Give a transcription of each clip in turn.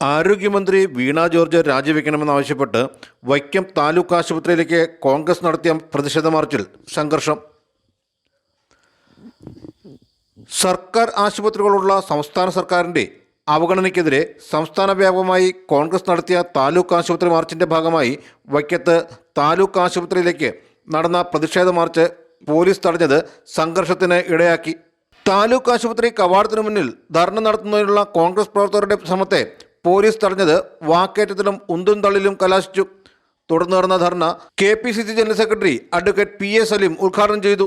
ആരോഗ്യമന്ത്രി വീണ ജോർജ് രാജിവെക്കണമെന്നാവശ്യപ്പെട്ട് വൈക്കം താലൂക്ക് ആശുപത്രിയിലേക്ക് കോൺഗ്രസ് നടത്തിയ പ്രതിഷേധ മാർച്ചിൽ സംഘർഷം. സർക്കാർ ആശുപത്രികളുള്ള സംസ്ഥാന സർക്കാരിന്റെ അവഗണനയ്ക്കെതിരെ സംസ്ഥാന വ്യാപകമായി കോൺഗ്രസ് നടത്തിയ താലൂക്ക് ആശുപത്രി മാർച്ചിന്റെ ഭാഗമായി വൈക്കത്ത് താലൂക്ക് ആശുപത്രിയിലേക്ക് നടന്ന പ്രതിഷേധ മാർച്ച് പോലീസ് തടഞ്ഞത് സംഘർഷത്തിന് ഇടയാക്കി. താലൂക്ക് ആശുപത്രി കവാടത്തിനു മുന്നിൽ ധർണ നടത്തുന്നതിനുള്ള കോൺഗ്രസ് പ്രവർത്തകരുടെ ശ്രമത്തെ പോലീസ് തടഞ്ഞത് വാക്കേറ്റത്തിലും ഉന്തും തള്ളിലും കലാശിച്ചു. തുടർന്ന് നടന്ന dharna K P C C general secretary advocate P A Saleem ഉദ്ഘാടനം ചെയ്തു.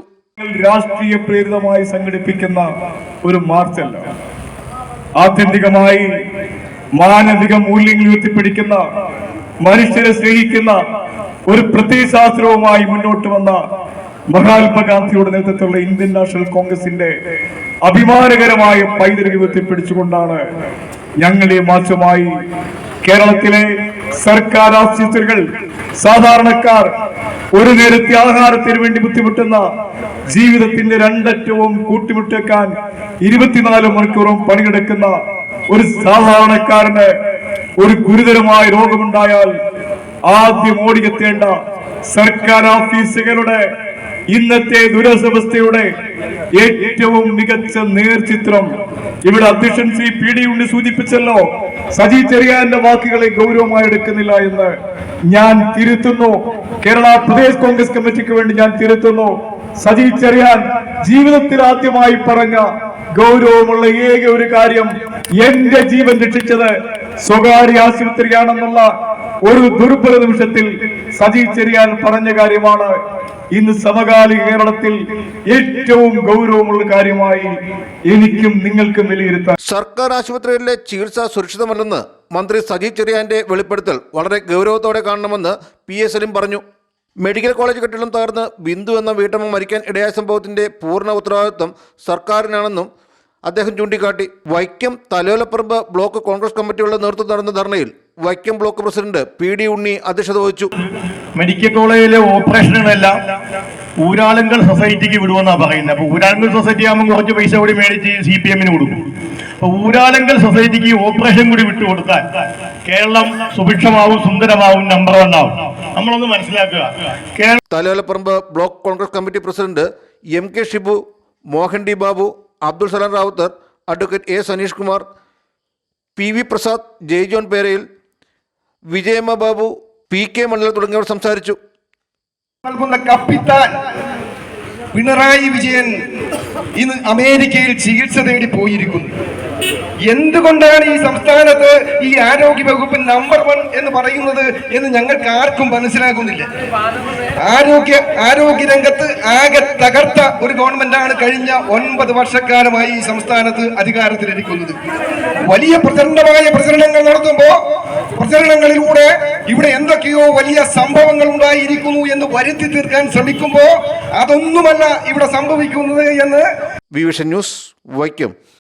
രാഷ്ട്രീയ പ്രേരിതമായി സംഘടിപ്പിക്കുന്ന ഒരു മാർച്ചല്ല. ആത്യന്തികമായി മാനവിക മൂല്യങ്ങൾ ഉയർത്തിപ്പിടിക്കുന്ന മനുഷ്യരെ സ്നേഹിക്കുന്ന ഒരു പ്രത്യയശാസ്ത്രവുമായി മുന്നോട്ട് വന്ന മഹാത്മാഗാന്ധിയുടെ നേതൃത്വത്തിലുള്ള ഇന്ത്യൻ നാഷണൽ കോൺഗ്രസിന്റെ അഭിമാനകരമായ പൈതൃകം ഉയർത്തിപ്പിടിച്ചുകൊണ്ടാണ് ഞങ്ങൾ ഈ മാർച്ചുമായി കേരളത്തിലെ സർക്കാർ ആശുപത്രികൾ സാധാരണക്കാർ ഒരു നേരത്തെ ആഹാരത്തിന് വേണ്ടി ബുദ്ധിമുട്ടുന്ന ജീവിതത്തിന്റെ രണ്ടറ്റവും കൂട്ടിമുട്ടേക്കാൻ ഇരുപത്തിനാല് മണിക്കൂറും പണിയെടുക്കുന്ന ഒരു സാധാരണക്കാരന് ഒരു ഗുരുതരമായ രോഗമുണ്ടായാൽ ആദ്യം ഓടിയെത്തേണ്ട സർക്കാർ ഓഫീസുകളുടെ ഇന്നത്തെ ദുരവസ്ഥയുടെ ഏറ്റവും മികച്ച നേർചിത്രം ഇവിടെ അധ്യക്ഷൻ ശ്രീ പി ഡി ഉണ്ണി സൂചിപ്പിച്ചല്ലോ സജി ചെറിയാന്റെ വാക്കുകളെ ഗൗരവമായി എടുക്കുന്നില്ല എന്ന് ഞാൻ തിരുത്തുന്നു. കേരള പ്രദേശ് കോൺഗ്രസ് കമ്മിറ്റിക്ക് വേണ്ടി ഞാൻ തിരുത്തുന്നു. സജി ചെറിയാൻ ജീവിതത്തിൽ ആദ്യമായി പറഞ്ഞ ഗൗരവമുള്ള ഏക ഒരു കാര്യം എന്റെ ജീവൻ രക്ഷിച്ചത് സ്വകാര്യ ആശുപത്രിയാണെന്നുള്ള ഒരു ദുർബല നിമിഷത്തിൽ സജി ചെറിയാൻ പറഞ്ഞ കാര്യമാണ്. ഇന്ന് സമകാലിക കേരളത്തിൽ ഏറ്റവും ഗൗരവമുള്ള കാര്യമായി എനിക്കും നിങ്ങൾക്കും വിലയിരുത്താൻ സർക്കാർ ആശുപത്രികളിലെ ചികിത്സ സുരക്ഷിതമല്ലെന്ന് മന്ത്രി സജി ചെറിയാന്റെ വെളിപ്പെടുത്തൽ വളരെ ഗൗരവത്തോടെ കാണണമെന്ന് പി എസ് എലും പറഞ്ഞു. മെഡിക്കൽ കോളേജ് കെട്ടിടം തകർന്ന് ബിന്ദു എന്ന വീട്ടമ്മ മരിക്കാൻ ഇടയായ സംഭവത്തിന്റെ പൂർണ ഉത്തരവാദിത്വം സർക്കാരിനാണെന്നും അദ്ദേഹം ചൂണ്ടിക്കാട്ടി വൈക്കം തലോലപ്പറമ്പ് ബ്ലോക്ക് കോൺഗ്രസ് കമ്മിറ്റിയുടെ നേതൃത്വം നടന്ന ധർണയിൽ Vaikom block president P D Unni അധ്യക്ഷത വഹിച്ചു. മെഡിക്കൽ കോളേജിലെ ഓപ്പറേഷനുകളെല്ലാം ഊരാളുങ്കൽ സൊസൈറ്റിക്ക് വിടുവെന്നാ പറയുന്നത്. അപ്പൊ ഊരാളുങ്കൽ സൊസൈറ്റി ആകുമ്പോൾ കുറച്ച് പൈസ കൂടി മേടിച്ച് സി പി എമ്മിന് കൊടുക്കും. അപ്പൊ ഊരാളുങ്കൽ സൊസൈറ്റിക്ക് ഓപ്പറേഷൻ കൂടി വിട്ടു കൊടുത്താൽ കേരളം സുഭിക്ഷമാവും സുന്ദരമാവും നമ്പർ വൺ ആവും. നമ്മളൊന്ന് മനസ്സിലാക്കുക. Thalayolaparambu block Congress committee president M K Shibu Mohan D Babu Abdul Salam Rawther advocate A Saneesh Kumar P V Prasad Jaijohn Perayil Vijayamma Babu P K മണ്ഡലം തുടങ്ങിയവർ സംസാരിച്ചു. നൽകുന്ന കപ്പിത്താൻ പിണറായി വിജയൻ ഇന്ന് അമേരിക്കയിൽ ചികിത്സ തേടി പോയിരിക്കുന്നു. എന്തുകൊണ്ടാണ് ഈ സംസ്ഥാനത്ത് ഈ ആരോഗ്യ വകുപ്പ് നമ്പർ വൺ എന്ന് പറയുന്നത് എന്ന് ഞങ്ങൾക്ക് ആർക്കും മനസ്സിലാകുന്നില്ല. ആരോഗ്യ ആരോഗ്യ രംഗത്ത് ആകെ തകർത്ത ഒരു ഗവൺമെന്റാണ് കഴിഞ്ഞ ഒൻപത് വർഷക്കാലമായി ഈ സംസ്ഥാനത്ത് അധികാരത്തിലിരിക്കുന്നത്. വലിയ പ്രചണ്ഡമായ പ്രചരണങ്ങൾ നടത്തുമ്പോ പ്രചരണങ്ങളിലൂടെ ഇവിടെ എന്തൊക്കെയോ വലിയ സംഭവങ്ങൾ ഉണ്ടായിരിക്കുന്നു എന്ന് വരുത്തി തീർക്കാൻ ശ്രമിക്കുമ്പോ അതൊന്നുമല്ല ഇവിടെ സംഭവിക്കുന്നത് എന്ന് വിവിഷൻ ന്യൂസ് വൈക്കം